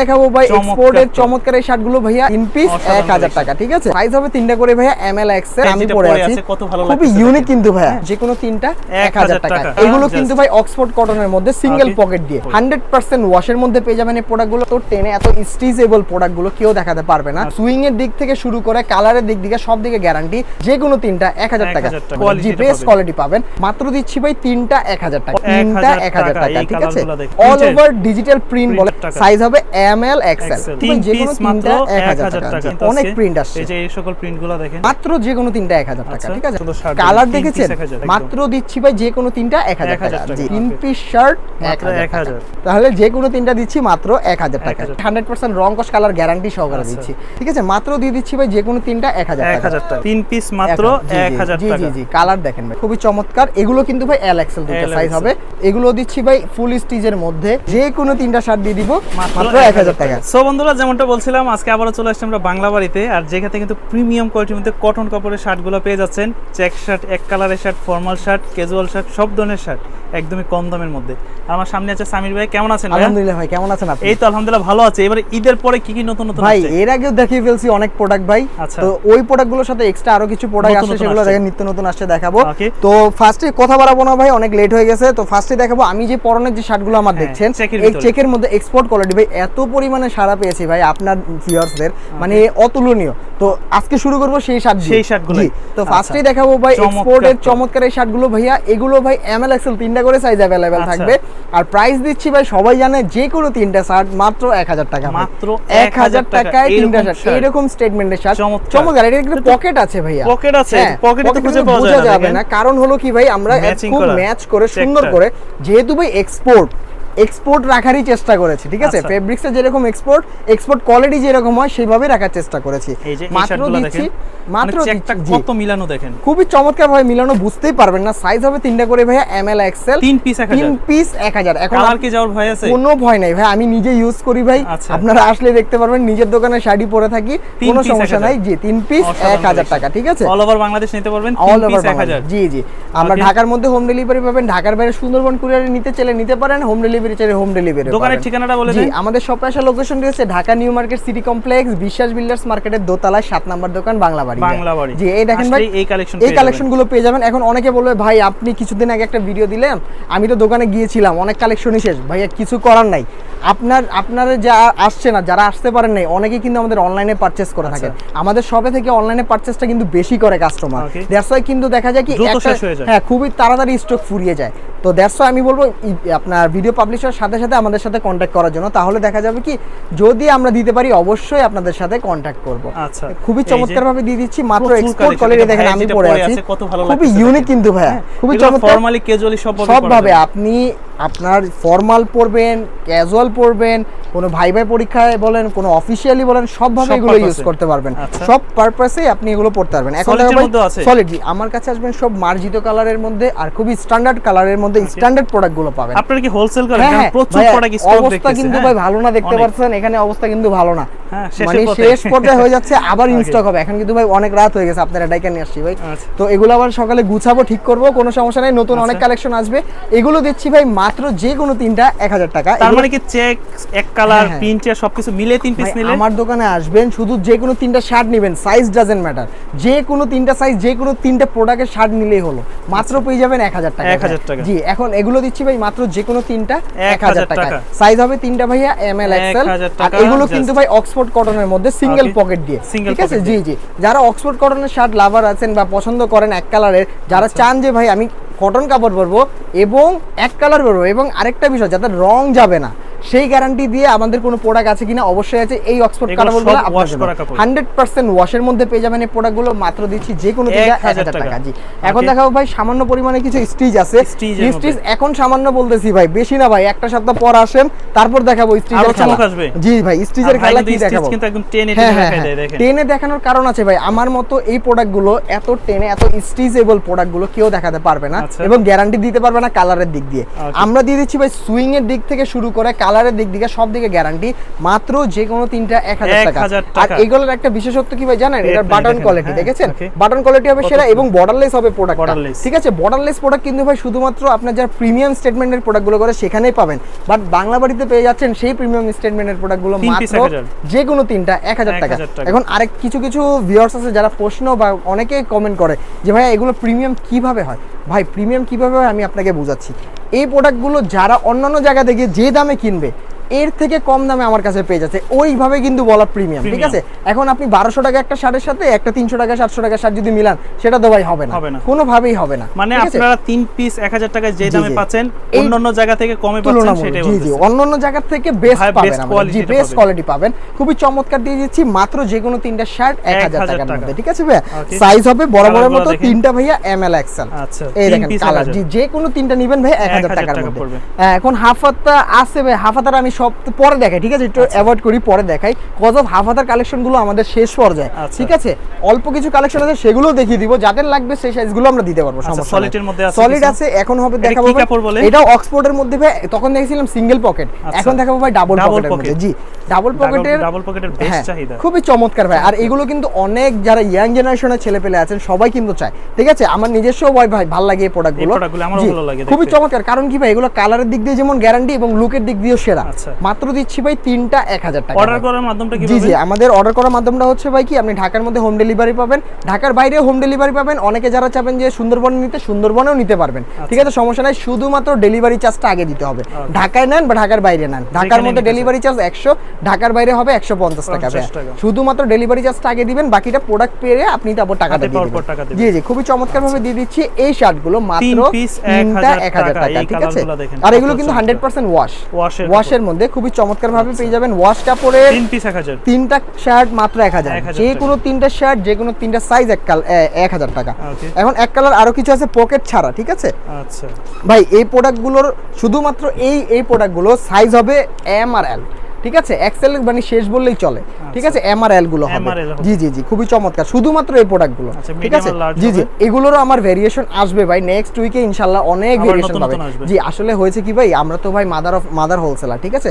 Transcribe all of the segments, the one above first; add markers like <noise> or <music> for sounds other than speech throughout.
দেখাবো ভাই এক্সপোর্টের চমৎকার। এই শার্টগুলো ভাইয়া ইন পিস এক হাজার। টাকা ঠিক আছে? প্রাইস হবে তিনটা করে ভাইয়া এম এল এক্সের আমি পরে আছি। খুবই ইউনিক কিন্তু ভাইয়া যে কোনো তিনটা এক হাজার টাকা। এগুলো কিন্তু ভাই অক্সফোর্ড কটনের মধ্যে সিঙ্গেল পকেট দিয়ে। হান্ড্রেড পার্সেন্ট ওয়াশের মধ্যে পেয়ে যাবেন এই প্রোডাক্টগুলো তো টেনে এত স্টিচেবল প্রোডাক্টগুলো কেউ দেখাতে পারবে না। সুইং এর দিক থেকে শুরু করে কালারের দিক থেকে সব দিকে গ্যারান্টি যে কোনো তিনটা এক হাজার টাকা। 1000 টাকা। জি বেস্ট পাবেন। কোয়ালিটি পাবেন। মাত্র দিচ্ছি ভাই তিনটা এক হাজার টাকা। তিনটা এক হাজার টাকা ঠিক আছে? অল ওভার ডিজিটাল প্রিন্ট বলে। সাইজ হবে এম এল এক্সেল তিন যে কোনো মাত্র তিনটা এক 1000 হাজার টাকা। টাকা। অনেক প্রিন্ট আসছে। এই যে এই সকল প্রিন্টগুলো দেখেন। মাত্র যে কোনো তিনটা এক হাজার টাকা আচ্ছা, ঠিক আছে? কালার দেখেছেন? 1000। মাত্র দিচ্ছি ভাই যে কোনো তিনটা এক হাজার 1000 টাকা। টাকা। তিন পিস শার্ট এক মাত্র হাজার 1000 তাহলে যে কোনো তিনটা দিচ্ছি মাত্র এক হাজার টাকা। 1000 হান্ড্রেড পার্সেন্ট রং কস কালার গ্যারান্টি সহকারে আচ্ছা। দিচ্ছি। ঠিক আছে? মাত্র দিয়ে দিচ্ছি ভাই যে কোনো তিনটা এক হাজার এক টাকা। তিন পিস মাত্র জি, জি, এক হাজার জি, টাকা। জি জি কালার দেখেন ভাই। খুবই চমৎকার। এগুলো কিন্তু ভাই এল এক্সেল দুটো সাইজ হবে। এগুলো দিচ্ছি ভাই ফুল স্টিচের মধ্যে। যে কোনো তিনটা শার্ট দিয়ে দিব মাত্র টাকা। সো বন্ধুরা যেমনটা বলছিলাম আজকে আবারও চলে আসছি আমরা বাংলা বাড়িতে। আর যেখানে কিন্তু প্রিমিয়াম কোয়ালিটির মধ্যে কটন কাপড়ের শার্টগুলো পেয়ে যাচ্ছেন চেক শার্ট এক কালারের shirt formal shirt casual shirt সব ধরনের শার্ট একদমই কম দামের মধ্যে। আর আমার সামনে আছে সামির ভাই কেমন আছেন আলহামদুলিল্লাহ ভাই কেমন আছেন আপনি? এই তো আলহামদুলিল্লাহ ভালো আছে। এবারে ঈদের পরে কি কি নতুন নতুন ভাই এর আগেও দেখিয়ে ফেলছি অনেক প্রোডাক্ট ভাই। আচ্ছা। তো ওই প্রোডাক্টগুলোর সাথে এক্সট্রা আরও কিছু প্রোডাক্ট আসছে সেগুলো দেখেন নিত্য নতুন আসছে দেখাবো। তো ফার্স্টে কথা বাড়াবো না ভাই অনেক লেট হয়ে গেছে। তো ফার্স্টে দেখাবো আমি যে পরনের যে শার্টগুলো আমার হ্যাঁ, দেখছেন এই চেকের মধ্যে এক্সপোর্ট কোয়ালিটি ভাই এত পরিমাণে সারা পেয়েছি ভাই আপনার ভিউয়ার্সদের মানে অতুলনীয়। তো আজকে শুরু করব সেই শার্ট সেই শার্টগুলোই। জি, তো আচ্ছা। ফার্স্টেই দেখাবো ভাই এক্সপোর্টের। চমৎকার এই শার্টগুলো ভাইয়া এগুলো ভাই এম এল এক্সেল তিনটা করে সাইজ অ্যাভেলেবেল আচ্ছা। থাকবে আর প্রাইস দিচ্ছি ভাই সবাই জানে যে কোনো তিনটা শার্ট মাত্র এক হাজার টাকা মাত্র এক হাজার 1000 টাকায় তিনটা শার্ট। এইরকম স্টেটমেন্টের শার্ট চমৎকার। এটা কিন্তু পকেট আছে ভাইয়া পকেট আছে? পকেট তো খুঁজে পাওয়া বোঝা যাবে না কারণ হলো কি ভাই আমরা খুব ম্যাচ করে সুন্দর করে যেহেতু ভাই এক্সপোর্ট এক্সপোর্ট রাখারই চেষ্টা করেছি ঠিক আছে? আচ্ছা। ফেব্রিক্সের যেরকম এক্সপোর্ট এক্সপোর্ট কোয়ালিটি যেরকম হয় সেভাবে রাখার চেষ্টা করেছি। মাত্র দিচ্ছি মাত্র মানে কত মিলানো দেখেন? খুবই চমৎকার ভাবে মিলানো বুঝতেই পারবেন না। সাইজ হবে তিনটা করে ভাইয়া এম এল এক্সেল তিন piece 1000 তিন পিস এক হাজার। এখন কালার কি যাওয়ার ভয় আছে? কোনো ভয় নাই ভাই আমি নিজে ইউজ করি ভাই। আচ্ছা। আপনারা আসলে দেখতে পারবেন নিজের দোকানে শাড়ি পরে থাকি কোনো সমস্যা নাই। জি তিন পিস এক হাজার টাকা ঠিক আছে? অল ওভার বাংলাদেশ নিতে পারবেন অল তিন ওভার পিস এক জি জি। আমরা ঢাকার মধ্যে হোম ডেলিভারি পাবেন ঢাকার বাইরে সুন্দরবন কুরিয়ারে নিতে চাইলে নিতে পারেন হোম ডেলিভারি চাইলে হোম ডেলিভারি দোকানের ঠিকানাটা বলে দিন। আমাদের শপে আসার লোকেশনটি হচ্ছে Dhaka New Market City Complex Biswas Builders মার্কেটের দোতলায় সাত নাম্বার দোকান বাংলা বাড়ি বাংলা বাড়ি। জি এই দেখেন ভাই এই কালেকশন এই পেয়ে কালেকশনগুলো পেয়ে যাবেন। এখন অনেকে বলবে ভাই আপনি কিছুদিন আগে একটা ভিডিও দিলেন আমি তো দোকানে গিয়েছিলাম অনেক কালেকশনই শেষ। ভাইয়া কিছু করার নাই। আপনার আপনারা যা আসছে না যারা আসতে পারেন নাই অনেকে কিন্তু আমাদের অনলাইনে পারচেজ করে থাকেন। আমাদের শপে থেকে অনলাইনে পারচেজটা কিন্তু বেশি করে কাস্টমার দ্যাটস ওয়াই কিন্তু দেখা যায় কি হয়ে। হ্যাঁ খুবই তাড়াতাড়ি স্টক ফুরিয়ে যায়। তো দ্যাটস ওয়াই আমি বলব আপনার ভিডিও পাবলিশার সাথে সাথে আমাদের সাথে কন্ট্যাক্ট করার জন্য। তাহলে দেখা যাবে কি যদি আমরা দিতে পারি অবশ্যই আপনাদের সাথে কন্ট্যাক্ট করব। আচ্ছা। খুবই চমৎকার ভাবে দিয়ে দিচ্ছি মাত্র এক্সপোর্ট কোয়ালিটি দেখেন আমি পরে আছি। খুবই ইউনিক কিন্তু ভাইয়া খুবই চমৎকার। ফর্মালি ক্যাজুয়ালি সব সবভাবে আপনি আপনার ফর্মাল পরবেন ক্যাজুয়াল পরবেন কোনো ভাই ভাই পরীক্ষায় বলেন কোনো অফিসিয়ালি বলেন সবভাবে সব এগুলো ইউজ করতে পারবেন। আচ্ছা। সব পারপাসে আপনি এগুলো পড়তে পারবেন। এখন সলিড আমার কাছে আসবেন সব মার্জিত কালারের মধ্যে আর খুবই স্ট্যান্ডার্ড কালারের মধ্যে স্ট্যান্ডার্ড প্রোডাক্টগুলো পাবেন। আপনারা কি হোলসেল করেন? হ্যাঁ, হ্যাঁ, প্রচুর প্রোডাক্ট স্টক অবস্থা কিন্তু হ্যাঁ? ভাই ভালো না দেখতে পাচ্ছেন এখানে অবস্থা কিন্তু ভালো না। হ্যাঁ, মানে শেষ পর্যায়ে হয়ে যাচ্ছে আবার <laughs> ইনস্টক হবে। এখন কিন্তু ভাই অনেক রাত হয়ে গেছে আপনারা ডাইকা নিয়ে আসছি ভাই। আচ্ছা। তো এগুলো আবার সকালে গুছাবো ঠিক করব কোনো সমস্যা নেই নতুন অনেক আচ্ছা। কালেকশন আসবে। এগুলো দিচ্ছি ভাই মাত্র যে কোনো তিনটা এক হাজার টাকা। তার মানে কি চেক এক কালার হ্যাঁ, হ্যাঁ। সবকিছু মিলে তিন পিস নিলে? আমার দোকানে আসবেন শুধু যে কোনো তিনটা শার্ট নেবেন সাইজ ডাজেন্ট ম্যাটার যে কোনো তিনটা সাইজ যে কোনো তিনটা প্রোডাক্টের শার্ট নিলেই হলো। মাত্র পেয়ে যাবেন এক হাজার টাকা 1000 টাকা। জি এখন এগুলো দিচ্ছি ভাই মাত্র যে কোনো তিনটা এক হাজার টাকা টাকা। সাইজ হবে তিনটা ভাইয়া এম এল এক্সেল আর এগুলো কিন্তু ভাই অক্সফোর্ড কটনের মধ্যে সিঙ্গেল পকেট দিয়ে। ঠিক আছে? জি জি। যারা অক্সফোর্ড কটনের শার্ট লাভার আছেন বা পছন্দ করেন এক কালারের যারা আচ্ছা। চান যে ভাই আমি কটন কাপড় পরবো এবং এক কালার পরবো এবং আরেকটা বিষয় যাতে রং যাবে না। সেই গ্যারান্টি দিয়ে আমাদের কোনো প্রোডাক্ট আছে কিনা অবশ্যই আছে। এই অক্সফোর্ড কাপড়। হান্ড্রেড পার্সেন্ট ওয়াশের মধ্যে পেয়ে যাবেন এই প্রোডাক্টগুলো মাত্র দিচ্ছি যে কোনো এক হাজার টাকা। জি। এখন. দেখাবো ভাই সামান্য পরিমাণে কিছু স্টিচ আছে। স্টিচ এখন সামান্য বলতেছি ভাই বেশি না ভাই একটা সপ্তাহ পর আসেন তারপর দেখাবো আরও স্টিচের খেলা জি ভাই স্টিচের খেলা কি দেখাবো? কিন্তু একদম টেনে হ্যাঁ টেনে হ্যাঁ হ্যাঁ। টেনে দেখানোর কারণ আছে ভাই আমার মতো এই প্রোডাক্টগুলো এত টেনে এত স্টিচেবল প্রোডাক্টগুলো কেউ দেখাতে পারবে না আচ্ছা। এবং গ্যারান্টি দিতে পারবে না কালারের দিক দিয়ে। আমরা দিয়ে দিচ্ছি ভাই সুইং এর দিক থেকে শুরু করে কালারের দিক দিকে সব দিকে গ্যারান্টি মাত্র যে কোনো তিনটা এক হাজার টাকা। আর এগুলোর একটা বিশেষত্ব কি ভাই জানেন? এটার বাটন কোয়ালিটি হ্যাঁ, দেখেছেন? বাটন কোয়ালিটি হবে সেরা এবং। বর্ডারলেস হবে প্রোডাক্ট। ঠিক আছে? বর্ডারলেস প্রোডাক্ট কিন্তু ভাই শুধুমাত্র আপনার যারা প্রিমিয়াম স্টেটমেন্টের প্রোডাক্টগুলো করে সেখানেই পাবেন। বাট বাংলা বাড়িতে পেয়ে যাচ্ছেন সেই প্রিমিয়াম স্টেটমেন্টের প্রোডাক্টগুলো মাত্র যে কোনো তিনটা এক হাজার টাকা। 1000 টাকা। এখন আরেক কিছু কিছু ভিউয়ার্স আছে যারা প্রশ্ন বা অনেকে কমেন্ট করে যে ভাই এগুলো প্রিমিয়াম কীভাবে হয়? ভাই প্রিমিয়াম কীভাবে হয় আমি আপনাকে বোঝাচ্ছি। এই প্রোডাক্টগুলো যারা অন্যান্য জায়গা থেকে যে দামে কিনবে কিনবে এর থেকে কম দামে আমার কাছে পেয়ে যাচ্ছে। ওইভাবে কিন্তু বলা প্রিমিয়াম ঠিক আছে? এখন আপনি বারোশো টাকা একটা শার্টের সাথে একটা তিনশো টাকা সাতশো টাকা শার্ট যদি মিলান সেটা তো ভাই হবে না। কোনোভাবেই হবে না মানে আপনারা তিন পিস এক হাজার টাকায় যে দামে পাচ্ছেন এই অন্য অন্য জায়গা থেকে কমে পাচ্ছেন সেটাই জি জি। বলতেছি। অন্য অন্য জায়গার থেকে বেস্ট পাবেন জি বেস্ট কোয়ালিটি পাবেন। খুবই চমৎকার দিয়ে দিচ্ছি মাত্র যে কোনো তিনটা শার্ট এক হাজার টাকার টাকা। মধ্যে ঠিক আছে ভাইয়া? সাইজ হবে বড় বড় মতো তিনটা ভাইয়া এম এল এক্সেল এই দেখেন কালার জি যে কোনো তিনটা নেবেন ভাই এক হাজার টাকার মধ্যে। হ্যাঁ, এখন হাফ হাতা আছে ভাই হাফ হাতার আমি সব পরে দেখাই ঠিক আছে? একটু আচ্ছা। অ্যাভয়েড করি পরে দেখাই। কজ অফ হাফ হাতার কালেকশনগুলো আমাদের শেষ পর্যায়ে আচ্ছা। ঠিক আছে? অল্প কিছু কালেকশন আছে সেগুলোও দেখিয়ে দিব। যাদের লাগবে সেই সাইজগুলো আমরা দিতে পারব আচ্ছা, সমস্যা এর মধ্যে আছে সলিড আছে এখন হবে দেখাবো? এটাও অক্সফোর্ডের মধ্যে ভাই তখন দেখেছিলাম সিঙ্গেল পকেট আচ্ছা। এখন দেখাবো ভাই ডাবল পকেটের মধ্যে। জি ডাবল পকেটের ডাবল পকেটের বেশ হ্যাঁ, চাহিদা। খুবই চমৎকার ভাই। আর এগুলো কিন্তু অনেক যারা ইয়াং জেনারেশনের ছেলে পেলে আছেন সবাই কিন্তু চায় ঠিক আছে? আমার নিজস্ব ভাই ভাই ভালো লাগে এই প্রোডাক্টগুলো এই product গুলো আমারও ভালো লাগে খুবই চমৎকার। কারণ কি ভাই এগুলো কালারের দিক দিয়ে যেমন গ্যারান্টি এবং লুকের দিক দিয়েও সেরা। আচ্ছা। মাত্র দিচ্ছি ভাই তিনটা এক হাজার টাকা অর্ডার করার মাধ্যমটা জি জি আমাদের অর্ডার করার মাধ্যমটা হচ্ছে ভাই কি আপনি ঢাকার মধ্যে হোম ডেলিভারি পাবেন। ঢাকার বাইরে হোম ডেলিভারি পাবেন। অনেকে যারা চাবেন যে সুন্দরবনে নিতে সুন্দরবনেও নিতে পারবেন। ঠিক আছে সমস্যা নাই শুধুমাত্র ডেলিভারি চার্জটা আগে দিতে হবে। ঢাকায় নেন বা ঢাকার বাইরে নেন। ঢাকার মধ্যে ডেলিভারি চার্জ একশো ঢাকার বাইরে হবে একশো পঞ্চাশ টাকা 50 ভাই। টাকা। শুধুমাত্র ডেলিভারি চার্জটা আগে দিবেন বাকিটা প্রোডাক্ট পেয়ে আপনি তারপর টাকাটা দিয়ে টাকা দিবেন। জি জি খুবই চমৎকার ভাবে দিয়ে দিচ্ছি। এই শার্টগুলো মাত্র তিনটা এক হাজার টাকা। টাকা ঠিক আছে? আর এগুলো কিন্তু হান্ড্রেড পার্সেন্ট ওয়াশ ওয়াশের ওয়াশের মধ্যে খুবই চমৎকার ভাবে পেয়ে যাবেন ওয়াশ কাপড়ে তিন পিস এক হাজার। তিনটা শার্ট মাত্র এক হাজার। 1000 যে কোনো তিনটা শার্ট যে কোনো তিনটা সাইজ এক কাল এক হাজার টাকা। এখন এক কালার আরও কিছু আছে পকেট ছাড়া ঠিক আছে? আচ্ছা। ভাই এই প্রোডাক্টগুলোর শুধুমাত্র এই এই প্রোডাক্টগুলো সাইজ হবে এম আর এল ঠিক আছে? এক্সেল মানে শেষ বললেই চলে। ঠিক আছে? এম আর এলগুলো হবে। জি জি জি। খুবই চমৎকার। শুধুমাত্র এই প্রোডাক্টগুলো। ঠিক আছে? জি জি। এগুলোর এগুলোরও আমার ভেরিয়েশন আসবে ভাই। নেক্সট উইকে ইনশাআল্লাহ অনেক ভেরিয়েশন হবে পাবে। জি আসলে হয়েছে কি ভাই? আমরা তো ভাই মাদার অফ মাদার হোলসেলার ঠিক আছে?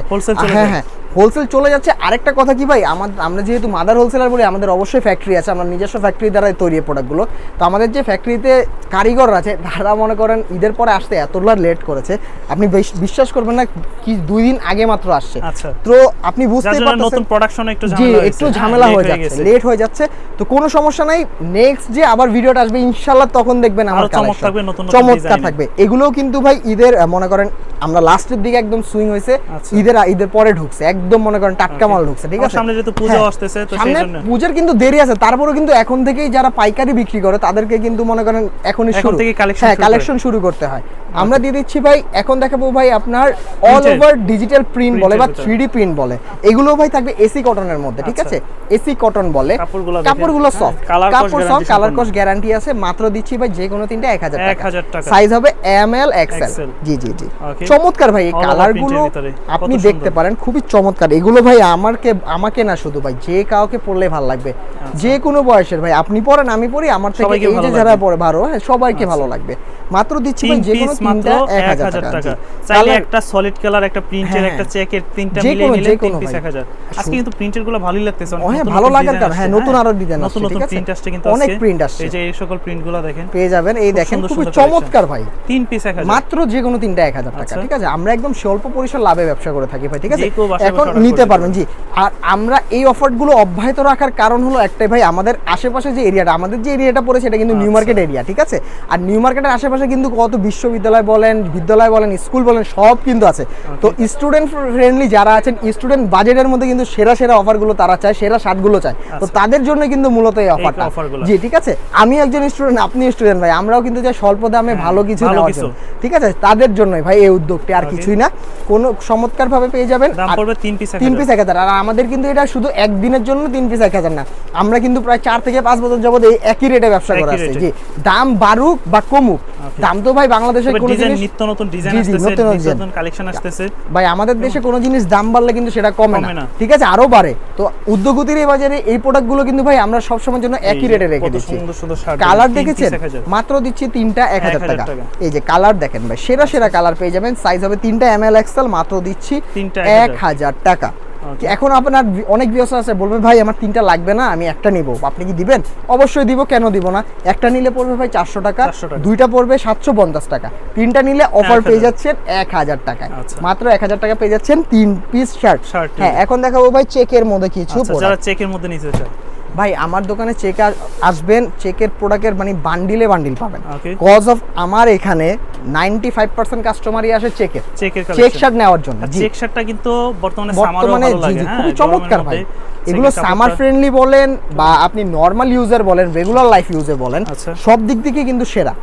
হ্যাঁ হ্যাঁ। হোলসেল চলে যাচ্ছে। আরেকটা কথা কি ভাই? আমাদের আমরা যেহেতু মাদার হোলসেলার বলি আমাদের অবশ্যই ফ্যাক্টরি আছে আমরা নিজস্ব ফ্যাক্টরি দ্বারাই তৈরি প্রোডাক্টগুলো তো আমাদের যে ফ্যাক্টরিতে কারিগর আছে তারা মনে করেন ঈদের পরে আসতে এতটা লেট করেছে। আপনি বিশ্বাস করবেন না কি দুই দিন আগে মাত্র আসছে। আচ্ছা। তো আপনি বুঝতেই জন্য নতুন প্রোডাকশন একটু জি ঝামেলা একটু ঝামেলা <laughs> হয়ে যাচ্ছে লেট হয়ে যাচ্ছে। তো কোনো সমস্যা নাই নেক্সট যে আবার ভিডিওটা আসবে ইনশাল্লাহ তখন দেখবেন আমার আরও চমক থাকবে, নতুন নতুন চমৎকার থাকবে। এগুলোও কিন্তু ভাই ঈদের মনে করেন আমরা লাস্টের দিকে একদম সুইং হয়েছে। আচ্ছা। ঈদের ঈদের পরে ঢুকছে একদম মনে করেন টাটকা মাল ঢুকছে ঠিক আছে? সামনে যেহেতু পুজো হ্যাঁ। আসতেছে তো সেই সামনে জন্য। পূজার কিন্তু দেরি আছে তারপরেও কিন্তু এখন থেকেই যারা পাইকারি বিক্রি করে তাদেরকে কিন্তু মনে করেন এখনই এখন শুরু। থেকে করে। কালেকশন শুরু করতে হয়। আমরা দিয়ে দিচ্ছি ভাই এখন দেখাবো ভাই আপনার অল ওভার ডিজিটাল প্রিন্ট বলে বা থ্রি প্রিন্ট বলে। এগুলো ভাই থাকবে এসি কটনের মধ্যে ঠিক আচ্ছা। আছে? এসি কটন বলে। কাপড়গুলো। কাপড়গুলো হ্যাঁ, সফট কাপড় সফট কালার। কস্ট গ্যারান্টি আছে। মাত্র দিচ্ছি ভাই যে কোনো তিনটা এক হাজার 1000 টাকা। সাইজ হবে এম এল এক্সেল জি জি জি। চমৎকার ভাই এই All over কালার print এরগুলো ভিতরে। আপনি দেখতে পারেন খুবই চমৎকার। এগুলো ভাই আমাকে আমাকে না শুধু ভাই যে কাউকে পড়লে ভালো লাগবে। যে কোনো বয়সের ভাই আপনি পড়েন আমি পড়ি আমার থেকে এই যে যারা। পড়ে ভালো হ্যাঁ সবাইকে ভালো লাগবে। মাত্র দিচ্ছি ভাই যে কোনো তিনটা এক এক হাজার হাজার টাকা। টাকা। চাইলে একটা সলিড কালার একটা প্রিন্টের হ্যাঁ, একটা চেকের তিনটা কোনো- নিলে যে তিন কোনো পিস ভাই। এক হাজার। আজকে কিন্তু প্রিন্টেরগুলো ভালোই লাগতেছে ও হ্যাঁ, ভালো লাগার কারণ, হ্যাঁ, নতুন আরও design নতুন আসছে, নতুন ঠিক আছে? প্রিন্ট আসছে কিন্তু অনেক print আসছে। এই যে এই সকল প্রিন্টগুলো দেখেন পেয়ে যাবেন। এই দেখেন সুন্দর চমৎকার ভাই। তিন পিস এক হাজার। মাত্র যে কোনো তিনটা এক হাজার টাকা আচ্ছা। ঠিক আছে? আমরা একদম স্বল্প পরিসর লাভে ব্যবসা করে থাকি ভাই ঠিক আছে? এখন নিতে পারবেন জি। আর আমরা এই অফারগুলো অব্যাহত রাখার কারণ হলো একটাই ভাই আমাদের আশেপাশে যে এরিয়াটা আমাদের যে এরিয়াটা পড়ে সেটা কিন্তু নিউ। মার্কেট এরিয়া ঠিক আছে? আর নিউ মার্কেটের আশেপাশে কিন্তু কত বিশ্ববিদ্যালয় বলেন বিদ্যালয় বলেন স্কুল বলেন সব কিন্তু আছে। তো স্টুডেন্ট ফ্রেন্ডলি যারা আছেন স্টুডেন্ট বাজেটের মধ্যে কিন্তু সেরা সেরা অফারগুলো তারা চায় সেরা শার্টগুলো চায়। তো আচ্ছা। তাদের জন্য কিন্তু মূলত এই অফারটা জি ঠিক আছে? আমি একজন স্টুডেন্ট আপনি স্টুডেন্ট ভাই আমরাও কিন্তু চাই স্বল্প দামে ভালো কিছু নেওয়ার জন্য। ঠিক আছে? তাদের জন্যই ভাই এই উদ্যোগটি আর কিছুই না। কোনো চমৎকার ভাবে পেয়ে যাবেন। দাম পড়বে তিন পিস এক হাজার। পিস আর আমাদের কিন্তু এটা শুধু একদিনের জন্য তিন পিস এক হাজার না। আমরা কিন্তু প্রায় চার থেকে পাঁচ বছর যাবত এই একই রেটে ব্যবসা করে আসছি। জি দাম বাড়ুক বা কমুক. দাম তো ভাই বাংলাদেশের তবে কোনো জিনিস নিত্য নতুন ডিজাইন আসতেছে নিত্য নতুন কালেকশন আসতেছে। ভাই আমাদের দেশে কোনো জিনিস দাম বাড়লে কিন্তু সেটা কমে না। ঠিক আছে আরও বাড়ে। তো উদ্যোগতির এই বাজারে এই প্রোডাক্টগুলো কিন্তু ভাই আমরা সবসময়ের জন্য একই রেটে রেখে দিচ্ছি। সুন্দর সুন্দর শার্ট কালার দেখেছেন? মাত্র দিচ্ছি তিনটা এক হাজার 1000 টাকা। এই যে কালার দেখেন ভাই সেরা সেরা কালার পেয়ে যাবেন। সাইজ হবে তিনটা এম এল এক্সেল মাত্র দিচ্ছি এক হাজার টাকা. এখন আপনার অনেক বিয়স আছে বলবে ভাই আমার তিনটা লাগবে না আমি একটা নিব। আপনি কি দিবেন? অবশ্যই দিব কেন দিব না? একটা নিলে পড়বে ভাই চারশো টাকা দুইটা পড়বে সাতশো পঞ্চাশ টাকা। তিনটা নিলে অফার পেয়ে যাচ্ছেন এক হাজার টাকায়। আচ্ছা। মাত্র এক হাজার টাকা পেয়ে যাচ্ছেন তিন পিস শার্ট হ্যাঁ এখন দেখাবো ভাই চেকের মধ্যে কিছু আচ্ছা চেকের মধ্যে নিতে চায়। ভাই আমার দোকানে চেক আসবেন চেকের প্রোডাক্টের মানে বান্ডিলে বান্ডিল পাবেন। কজ অফ আমার এখানে নাইনটি ফাইভ পার্সেন্ট কাস্টমারই আসে চেকের চেক শার্ট নেওয়ার জন্য চেক শার্টটা কিন্তু বর্তমানে সামারও ভালো লাগে হ্যাঁ খুবই চমৎকার ভাই। এগুলো চেকের সামার ফ্রেন্ডলি বলেন বা আপনি নর্মাল ইউজার বলেন রেগুলার লাইফ ইউজে বলেন আচ্ছা। সব দিক থেকে কিন্তু সেরা।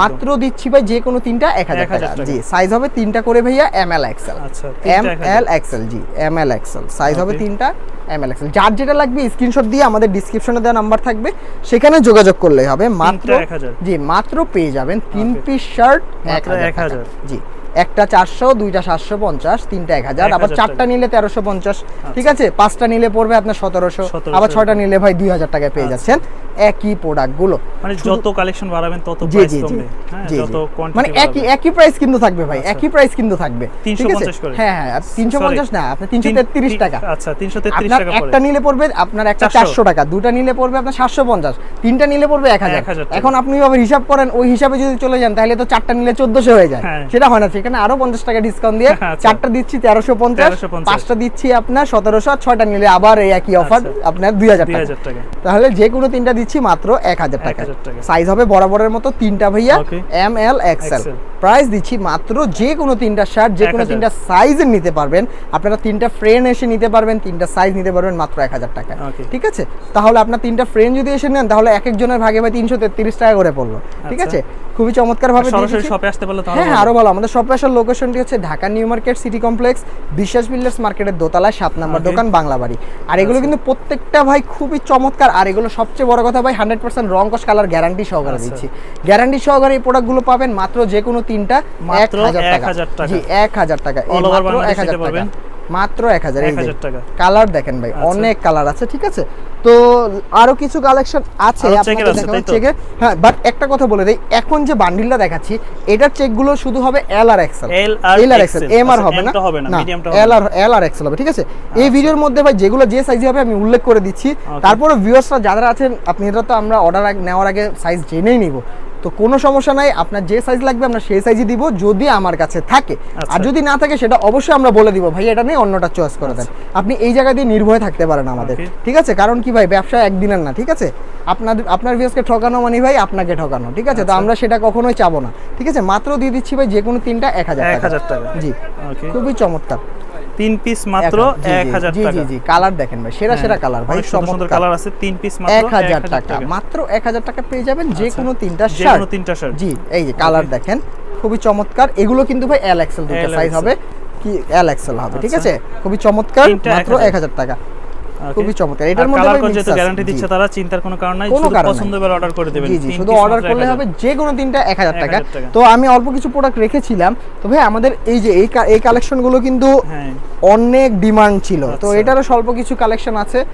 মাত্র দিচ্ছি ভাই যে কোনো তিনটা এক হাজার টাকা। জি সাইজ হবে তিনটা করে ভাইয়া এম এল এক্সেল আচ্ছা, এম এল এক্সেল জি এম এল এক্সেল সাইজ হবে তিনটা এম এল এক্সেল যার যেটা লাগবে স্ক্রিনশট দিয়ে আমাদের ডিসক্রিপশনে দেওয়া নাম্বার থাকবে সেখানে যোগাযোগ করলেই হবে। মাত্র জি মাত্র পেয়ে যাবেন তিন পিস শার্ট এক হাজার। জি। একটা চারশো দুইটা সাতশো পঞ্চাশ তিনটা এক হাজার আবার চারটা নিলে তেরোশো পঞ্চাশ ঠিক আছে? পাঁচটা নিলে পড়বে আপনার সতেরোশো আবার ছটা নিলে ভাই দুই হাজার টাকায় পেয়ে আচ্ছা। যাচ্ছেন। একই প্রোডাক্টগুলো। মানে যত কালেকশন বাড়াবেন তত প্রাইস কমবে। হ্যাঁ যত কোয়ান্টিটি মানে একই একই প্রাইস কিন্তু থাকবে ভাই আচ্ছা। একই প্রাইস কিন্তু থাকবে। 350 করে। হ্যাঁ হ্যাঁ তিনশো পঞ্চাশ না আপনার তিনশো তেত্রিশ টাকা। আচ্ছা 333 আপনার টাকা একটা নিলে পড়বে আপনার একটা 400 টাকা দুটা নিলে পড়বে আপনার সাতশো পঞ্চাশ তিনটা নিলে পড়বে 1000 এখন আপনি আবার হিসাব করেন ওই হিসাবে যদি চলে যান তাহলে তো চারটা নিলে চোদ্দশো হয়ে যায়। হ্যাঁ। সেটা হয় না সেখানে আরও পঞ্চাশ টাকা ডিসকাউন্ট দিয়ে আচ্ছা। চারটা দিচ্ছি তেরোশো পঞ্চাশ 1350 পাঁচটা দিচ্ছি আপনার সতেরোশো আর ছয়টা নিলে আবার এই একই অফার আচ্ছা। আপনার দুই হাজার টাকা। 2000 টাকা। তাহলে যে কোনো তিনটা দিচ্ছি মাত্র এক হাজার টাকা। সাইজ হবে বরাবরের মতো তিনটা ভাইয়া এম এল এক্সেল প্রাইস দিচ্ছি মাত্র যে কোনো তিনটা শার্ট যে কোনো তিনটা সাইজের নিতে পারবেন। আপনারা তিনটা ফ্রেন্ড এসে নিতে পারবেন তিনটা সাইজ নিতে পারবেন মাত্র এক হাজার টাকা ঠিক আছে? তাহলে আপনার তিনটা ফ্রেন্ড যদি এসে নেন তাহলে এক একজনের ভাগে ভাই তিনশো তেত্রিশ টাকা করে পড়ল। ঠিক আচ্ছা। আছে? খুবই চমৎকার ভাবে সরাসরি শপে আসতে পারলে হ্যাঁ হ্যাঁ আরও ভালো। আমাদের শপে আসার লোকেশনটি হচ্ছে Dhaka New Market City Complex Biswas Builders মার্কেটের দোতলায় সাত নম্বর দোকান বাংলা বাড়ি। আর এগুলো আচ্ছা। কিন্তু প্রত্যেকটা ভাই খুবই চমৎকার। আর এগুলো সবচেয়ে বড় কথা ভাই হান্ড্রেড পার্সেন্ট রং কস কালার গ্যারান্টি সহকারে আচ্ছা। দিচ্ছি। গ্যারান্টি সহকারে এই প্রোডাক্টগুলো পাবেন মাত্র যে কোনো তিনটা এক হাজার টাকা। জি এক হাজার টাকা। এই মাত্র এক হাজার টাকা। মাত্র এক হাজার টাকা। কালার দেখেন ভাই আচ্ছা। অনেক কালার আছে ঠিক আছে? তো আরও কিছু কালেকশন আছে? চেকের হ্যাঁ বাট একটা কথা বলে দেই এখন যে বান্ডিলটা দেখাচ্ছি এটার চেকগুলো শুধু হবে এল আর এক্সেল এল আর এক্সেল এম আর আচ্ছা, হবে না? না, এল আর এল আর এক্সেল হবে ঠিক আছে? এই ভিডিওর মধ্যে ভাই যেগুলো যে সাইজে হবে আমি উল্লেখ করে দিচ্ছি। তারপরে ভিউয়ার্সরা যারা আছেন আপনারা তো আমরা অর্ডার নেওয়ার আগে সাইজ জেনেই নিব। তো কোনো সমস্যা নাই আপনার যে সাইজ লাগবে আমরা সেই সাইজই দিব যদি আমার কাছে থাকে। আর আচ্ছা। যদি না থাকে সেটা অবশ্যই আমরা বলে দিব ভাই এটা নিয়ে অন্যটা চয়েস করে দেন। আপনি এই জায়গা দিয়ে নির্ভয়ে থাকতে পারেন আমাদের ঠিক আছে? কারণ কি ভাই ব্যবসা একদিনের না ঠিক আছে? আপনার আপনার ভিউসকে ঠকানো মানে ভাই আপনাকে ঠকানো ঠিক আছে? তো আচ্ছা। আমরা সেটা কখনোই চাবো না ঠিক আছে? মাত্র দিয়ে দিচ্ছি ভাই যে কোনো তিনটা এক হাজার টাকা। 1000 টাকা। জি। খুবই চমৎকার। তিন পিস মাত্র জি, জি, 1000 টাকা জি জি কালার দেখেন ভাই সেরা সেরা কালার ভাই সুন্দর সুন্দর কালার আছে তিন পিস মাত্র এক হাজার 1000 টাকা মাত্র এক হাজার টাকা পেয়ে যাবেন যে আচ্ছা। কোনো তিনটা যে কোনো তিনটা শার্ট জি এই যে কালার দেখেন খুবই চমৎকার। এগুলো কিন্তু ভাই এল এক্সেল দুটো সাইজ হবে কি এল এক্সেল হবে ঠিক আচ্ছা। আছে? খুবই চমৎকার মাত্র 1000 এক হাজার টাকা। খুবই চমৎকার। এটার মধ্যে কালার যেহেতু গ্যারান্টি দিচ্ছে তারা চিন্তার কোনো কারণ নাই। শুধু। পছন্দ করে অর্ডার করে দিবেন। জি শুধু অর্ডার করলে হবে যে কোনো তিনটা এক হাজার টাকা। 1000 টাকা। তো আমি অল্প কিছু প্রোডাক্ট রেখেছিলাম। তো ভাই আমাদের এই যে এই এই কালেকশনগুলো কিন্তু হ্যাঁ। অনেক ডিমান্ড ছিল। তো আচ্ছা। এটারও স্বল্প কিছু কালেকশন আছে।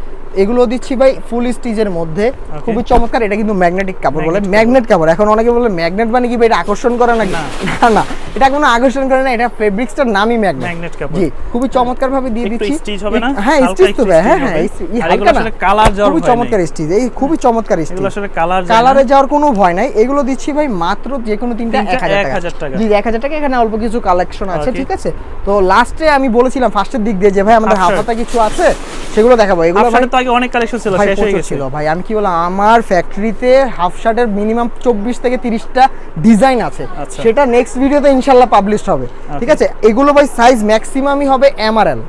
এগুলো দিচ্ছি ভাই ফুল স্টিচের মধ্যে। খুবই চমৎকার এটা কিন্তু ম্যাগনেটিক কাপড় বলে। ম্যাগনেট কাপড়। এখন অনেকে বলে ম্যাগনেট মানে কি ভাই এটা আকর্ষণ করে নাকি? না। না এটা কোনো আকর্ষণ করে না এটা ফেব্রিক্সটার নামই ম্যাগনেট ম্যাগনেট কাপড়। জি খুবই চমৎকার ভাবে দিয়ে দিচ্ছি। স্টিচ হবে না? হ্যাঁ স্টিচ তো হ্যাঁ হ্যাঁ এই হালকা না। কালার যাওয়ার খুবই চমৎকার স্টিচ এই খুবই চমৎকার স্টিচ এগুলো আসলে কালার কালারে যাওয়ার কোনো ভয় নাই। এগুলো দিচ্ছি ভাই মাত্র যে কোনো তিনটা তিনটা এক হাজার 1000 টাকা। জি এক হাজার টাকা। এখানে অল্প কিছু কালেকশন আছে ঠিক আছে? তো লাস্টে আমি বলেছিলাম ফার্স্টের দিক দিয়ে যে ভাই আমাদের shirt। হাফাতা কিছু আছে সেগুলো দেখাবো। এগুলো ভাই তো আগে অনেক কালেকশন ছিল শেষ হয়ে গেছিল ভাই আমি কি বললাম আমার ফ্যাক্টরিতে হাফ শার্টের মিনিমাম চব্বিশ থেকে তিরিশটা ডিজাইন আছে। আচ্ছা। সেটা নেক্সট ভিডিওতে ইনশাল্লাহ পাবলিশ হবে। ঠিক আছে? এগুলো ভাই সাইজ ম্যাক্সিমামই হবে এম- আর MRL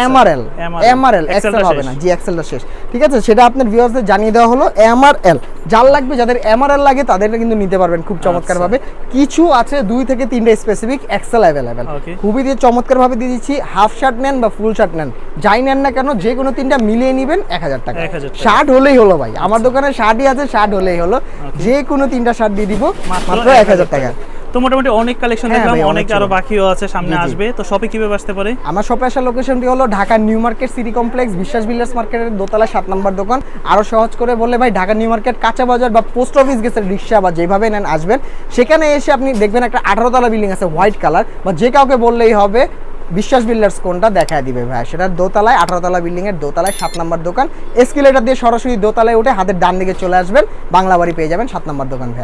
এমআরএল টা এক্সেল হবে। না জি এক্সেলটা শেষ। ঠিক আছে সেটা আপনার ভিউয়ার্সদের জানিয়ে দেওয়া হলো এমআরএল যার লাগবে যাদের এমআরএল লাগে তাদেরটা কিন্তু নিতে পারবেন খুব চমৎকার ভাবে কিছু আছে দুই থেকে তিনটা স্পেসিফিক এক্সেল অ্যাভেলেবেল খুবই দিয়ে চমৎকার ভাবে দিয়ে দিচ্ছি হাফ শার্ট নেন বা ফুল শার্ট নেন। যাই নেন না কেন যে কোনো তিনটা মিলিয়ে নেবেন এক হাজার টাকা। 1000 টাকা। আচ্ছা। শার্ট হলেই হলো ভাই। আমার দোকানে শার্টই আছে শার্ট হলেই হলো। যে কোনো তিনটা শার্ট দিয়ে দিব মাত্র এক হাজার টাকা। তো মোটামুটি অনেক কালেকশন হ্যাঁ দেখলাম অনেক। আরও বাকিও আছে সামনে। আসবে। তো শপে কীভাবে আসতে পারে? আমার শপে আসার লোকেশনটি হলো Dhaka New Market City Complex Biswas Builders মার্কেটের দোতলা সাত নম্বর দোকান। আরও সহজ করে বললে ভাই ঢাকা নিউ মার্কেট কাঁচা বাজার বা পোস্ট অফিস গেছে রিক্সা বা যেভাবে নেন আসবেন। সেখানে এসে আপনি দেখবেন একটা আঠারো তলা বিল্ডিং আছে হোয়াইট কালার বা যে কাউকে বললেই হবে বিশ্বাস বিল্ডার্স কোনটা দেখায় দিবে ভাই। সেটা দোতলায় আঠারো তলা বিল্ডিং এর দোতলায় সাত নম্বর দোকান। এসকেলেটার দিয়ে সরাসরি দোতলায় উঠে হাতের ডান দিকে চলে আসবেন বাংলা বাড়ি পেয়ে যাবেন সাত নম্বর দোকান ভাইয়া।